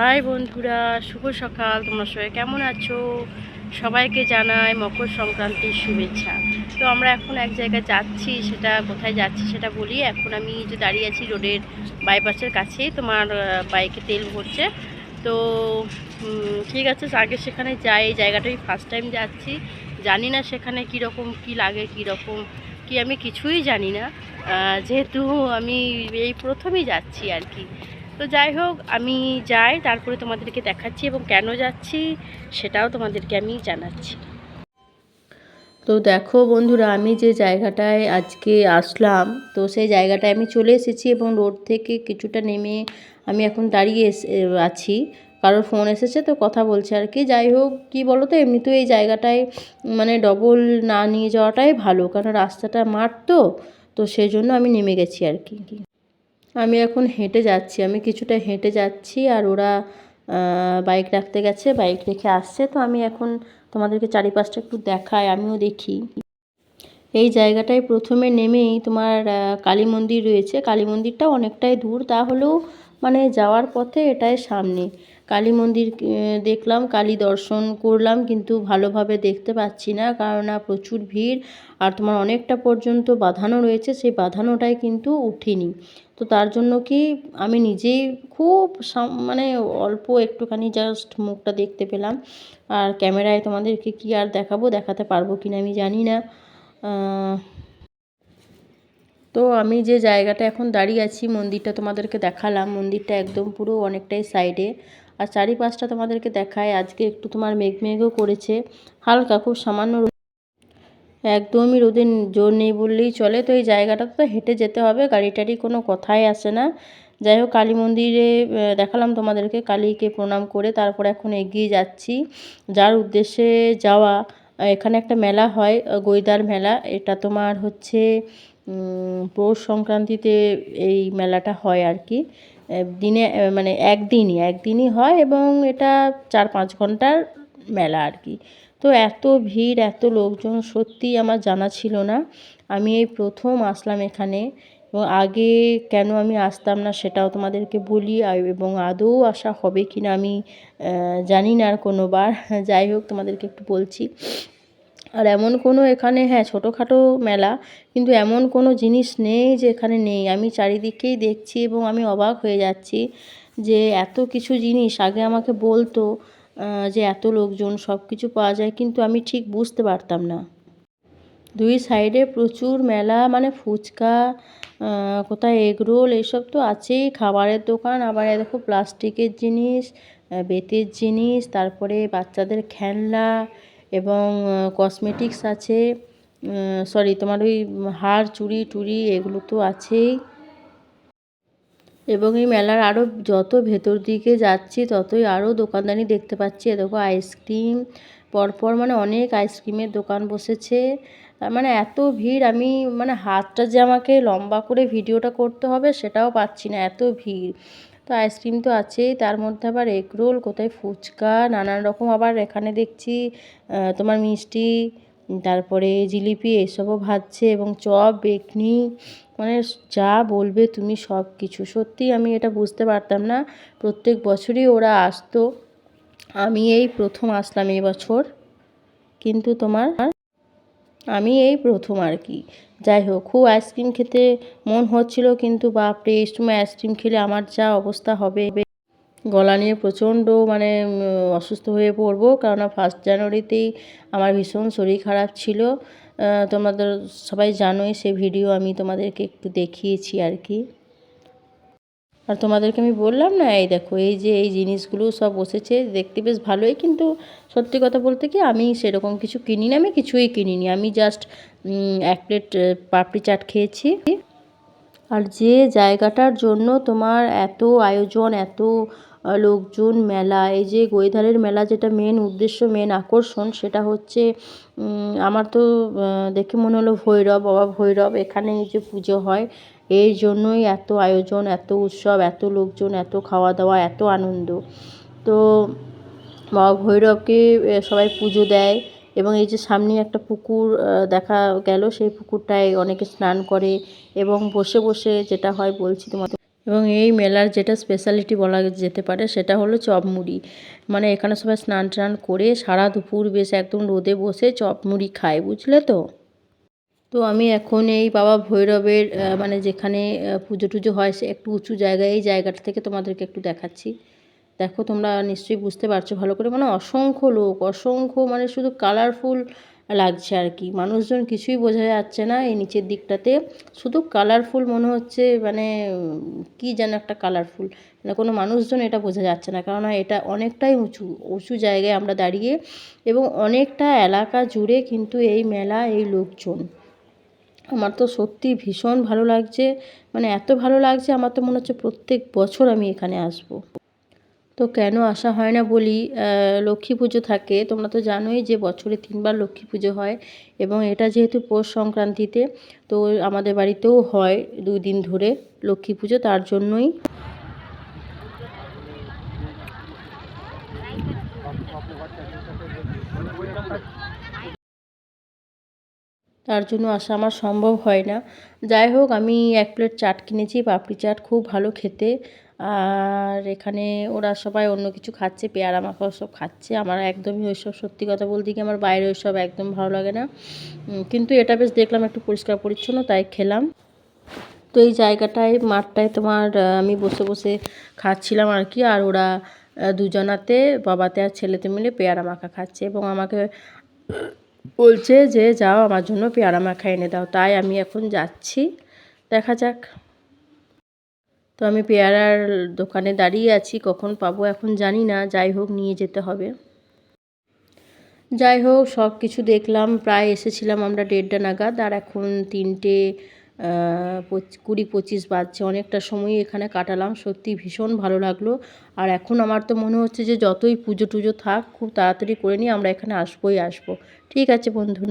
High বন্ধুরা, শুভ সকাল। তোমরা সবাই কেমন আছো? সবাইকে জানাই মকর সংক্রান্তির শুভেচ্ছা। তো আমরা এখন এক জায়গায় যাচ্ছি, সেটা কোথায় যাচ্ছি সেটা বলি। এখন আমি যে দাঁড়িয়ে আছি রোডের বাইপাসের কাছেই তোমার বাইকে তেল ভরছে। তো ঠিক আছে, আগে সেখানে যাই। এই জায়গাটাই ফার্স্ট টাইম যাচ্ছি। জানি না সেখানে কীরকম, কি লাগে, কীরকম, কি আমি কিছুই জানি না। যেহেতু আমি এই প্রথমেই যাচ্ছি আর কি। তো যাই হোক, আমি যাই, তারপরে তোমাদেরকে দেখাচ্ছি এবং কেন যাচ্ছি সেটাও তোমাদেরকে আমি জানাচ্ছি। তো দেখো বন্ধুরা, আমি যে জায়গাটায় আজকে আসলাম, তো সেই জায়গাটায় আমি চলে এসেছি এবং রোড থেকে কিছুটা নেমে আমি এখন দাঁড়িয়ে আছি। কারোর ফোন এসেছে তো কথা বলছে আর কি। যাই হোক, কি বলো তো এমনিতেও এই জায়গাটায় মানে ডবল না নিয়ে যাওয়াটাই ভালো, কারণ রাস্তাটা মাঠ তো তো সেই জন্য আমি নেমে গেছি আর কি। আমি এখন হেঁটে যাচ্ছি, আমি কিছুটা হেঁটে যাচ্ছি আর ওরা বাইক রাখতে গেছে বাইক রেখে আসছে। তো আমি এখন তোমাদেরকে চারিপাশটা একটু দেখাই, আমিও দেখি। এই জায়গাটায় প্রথমে নেমেই তোমার কালী মন্দির রয়েছে। কালী মন্দিরটা অনেকটাই দূর, তাহলেও মানে যাওয়ার পথে এটাই সামনে। কালী মন্দির দেখলাম, কালী দর্শন করলাম, কিন্তু ভালোভাবে দেখতে পাচ্ছি না কারণ প্রচুর ভিড়, আর তোমার অনেকটা পর্যন্ত বাঁধানো রয়েছে, সেই বাঁধানোটাই কিন্তু উঠিনি। তো তার জন্য কি আমি নিজেই খুব মানে অল্প একটুখানি জাস্ট মুখটা দেখতে পেলাম, আর ক্যামেরায় তোমাদেরকে কি আর দেখাবো, দেখাতে পারব কিনা আমি জানি না। তো আমি যে জায়গাটা এখন দাঁড়িয়ে আছি, মন্দিরটা তোমাদেরকে দেখালাম, মন্দিরটা একদম পুরো অনেকটাই সাইডে আর চারিপাশটা তোমাদেরকে দেখায়। আজকে একটু তোমার মেঘ মেঘও করেছে। হালকা, খুব সামান্য একদমই রোদের জোর নেই বললেই চলে। তো এই জায়গাটা তো হেঁটে যেতে হবে গাড়ি টাড়ি কোনো কথাই আসে না। যাই হোক, কালী মন্দিরে দেখালাম তোমাদেরকে কালীকে প্রণাম করে, তারপর এখন এগিয়ে যাচ্ছি। যার উদ্দেশ্যে যাওয়া, এখানে একটা মেলা হয় গৈদার মেলা। এটা তোমার হচ্ছে পৌষ সংক্রান্তিতে এই মেলাটা হয় আর কি। দিনে মানে একদিনই একদিনই হয় এবং এটা চার পাঁচ ঘণ্টার মেলা আর কি। তো এত ভিড়, এত লোকজন সত্যিই আমার জানা ছিল না। আমি এই প্রথম আসলাম এখানে এবং আগে কেন আমি আসতাম না সেটাও তোমাদেরকে বলি এবং আদৌ আসা হবে কি না আমি জানি না আর কোনোবার। যাই হোক, তোমাদেরকে একটু বলছি। আর এমন কোনো এখানে হ্যাঁ ছোটোখাটো মেলা, কিন্তু এমন কোনো জিনিস নেই যে এখানে নেই। আমি চারিদিকেই দেখছি এবং আমি অবাক হয়ে যাচ্ছি যে এত কিছু জিনিস, আগে আমাকে বলতো যে এত লোকজন, সব কিছু পাওয়া যায়, কিন্তু আমি ঠিক বুঝতে পারতাম না। দুই সাইডে প্রচুর মেলা মানে ফুচকা কোথায় এগরোল এইসব তো আছেই, খাবারের দোকান, আবার দেখো প্লাস্টিকের জিনিস বেতের জিনিস, তারপরে বাচ্চাদের খেলনা এবং কসমেটিক্স আছে সরি তোমার ওই হার, চুড়ি, টুড়ি এগুলো তো আছেই। এবং এই মেলার আরও যত ভেতর দিকে যাচ্ছি, ততই আরও দোকানদানি দেখতে পাচ্ছি। দেখো আইসক্রিম পরপর মানে অনেক আইসক্রিমের দোকান বসেছে। মানে এত ভিড়, আমি মানে হাতটা যে আমাকে লম্বা করে ভিডিওটা করতে হবে সেটাও পাচ্ছি না, এত ভিড়। তো আইসক্রিম তো আছেই, তার মধ্যে আবার এগরোল কোথায় ফুচকা, নানান রকম আবার এখানে দেখছি তোমার মিষ্টি, তারপরে জিলিপি, এসবও ভাজছে এবং চপ, বেকনি মানে যা বলবে তুমি সব কিছু। সত্যিই আমি এটা বুঝতে পারতাম না, প্রত্যেক বছরই ওরা আসতো। আমি এই প্রথম আসলাম এই বছর, কিন্তু তোমার আমি এই প্রথম আর কি। যাই হোক, খুব আইসক্রিম খেতে মন হচ্ছিল কিন্তু বাপরে, এই সময় আইসক্রিম খেলে আমার যা অবস্থা হবে। গলা নিয়ে প্রচণ্ড মানে অসুস্থ হয়ে পড়ব, কেননা ফার্স্ট জানুয়ারিতেই আমার ভীষণ শরীর খারাপ ছিল। তোমাদের সবাই জানোই, সে ভিডিও আমি তোমাদেরকে একটু দেখিয়েছি আর কি। আর তোমাদেরকে আমি বললাম না, এই দেখো, এই যে এই জিনিসগুলো সব বসেছে, দেখতে বেশ ভালোই, কিন্তু সত্যি কথা বলতে কি আমি সেরকম কিছু কিনি না আমি কিছুই কিনিনি। আমি জাস্ট এক প্লেট পাপড়ি চাট খেয়েছি। আর যে জায়গাটার জন্য তোমার এত আয়োজন, এত লোকজন মেলা, এই যে গোয়েধারের মেলা যেটা মেন উদ্দেশ্য মেন আকর্ষণ, সেটা হচ্ছে আমার তো দেখে মনে হলো ভৈরব, বাবা ভৈরব এখানে এই যে পুজো হয় এই জন্যই এত আয়োজন, এত উৎসব, এত লোকজন, এত খাওয়া দাওয়া এত আনন্দ। তো, বাবা ভৈরবকে সবাই পুজো দেয় এবং এই যে সামনে একটা পুকুর দেখা গেল, সেই পুকুরটায় অনেকে স্নান করে এবং বসে বসে যেটা হয় বলছি তোমাকে এবং এই মেলার যেটা স্পেশালিটি বলা যেতে পারে সেটা হলো চপ মুড়ি মানে এখানে সবাই স্নান টান করে সারা দুপুর বেশ একদম রোদে বসে চপ মুড়ি খায়, বুঝলে তো? তো আমি এখন এই বাবা ভৈরবের মানে যেখানে পুজো টুজো হয় সে একটু উঁচু জায়গায়, এই জায়গাটা থেকে তোমাদেরকে একটু দেখাচ্ছি। দেখো তোমরা নিশ্চয়ই বুঝতে পারছ ভালো করে। মানে অসংখ্য লোক, অসংখ্য মানে শুধু কালারফুল লাগছে আর কি। মানুষজন কিছুই বোঝা যাচ্ছে না এই নিচের দিকটাতে। শুধু কালারফুল মনে হচ্ছে মানে কি যেন একটা কালারফুল মানে কোনো মানুষজন এটা বোঝা যাচ্ছে না, কেননা এটা অনেকটাই উঁচু উঁচু জায়গায় আমরা দাঁড়িয়ে এবং অনেকটা এলাকা জুড়ে কিন্তু এই মেলা, এই লোকজন। আমার তো সত্যি ভীষণ ভালো লাগছে মানে এত ভালো লাগছে, আমার তো মনে হচ্ছে প্রত্যেক বছর আমি এখানে আসব। তো কেন আসা হয় না বলি লক্ষ্মী পুজো থাকে। তোমরা তো জানোই যে বছরে তিনবার লক্ষ্মী পুজো হয় এবং এটা যেহেতু পৌষ সংক্রান্তিতে, তো আমাদের বাড়িতেও হয় দুই দিন ধরে লক্ষ্মী পুজো, তার জন্যই। তার জন্য আসা আমার সম্ভব হয় না। যাই হোক, আমি এক প্লেট চাট কিনেছি, পাপড়ি চাট, খুব ভালো খেতে। আর এখানে ওরা সবাই অন্য কিছু খাচ্ছে, পেয়ারা মাখা সব খাচ্ছে। আমার একদমই ওইসব, সত্যি কথা বলতে কি আমার বাইরে ওইসব একদম ভালো লাগে না। কিন্তু এটা বেশ দেখলাম একটু পরিষ্কার পরিচ্ছন্ন, তাই খেলাম। তো এই জায়গাটায়, মাঠটায় তোমার আমি বসে বসে খাচ্ছিলাম আর কি। আর ওরা দুজনাতে, বাবাতে আর ছেলেতে মিলে পেয়ারা মাখা খাচ্ছে এবং আমাকে বলছে যে, যাও, আমার জন্য পেয়ারা মাখা এনে দাও। তাই আমি এখন যাচ্ছি। দেখা যাক। তো আমি পেয়ারার দোকানে দাঁড়িয়ে আছি। কখন পাবো এখন জানি না। যাই হোক, নিয়ে যেতে হবে। যাই হোক সব কিছু দেখলাম। প্রায় এসেছিলাম আমরা দেড়টা নাগাদ। আর এখন তিনটে কুড়ি পঁচিশ বাজছে, অনেকটা সময় এখানে কাটালাম। সত্যি ভীষণ ভালো লাগল। আর এখন আমার তো মনে হচ্ছে যে যতই পুজো টুজো থাক, খুব তাড়াতাড়ি করে নিয়ে আমরা এখানে আসবোই আসব। ঠিক আছে বন্ধু।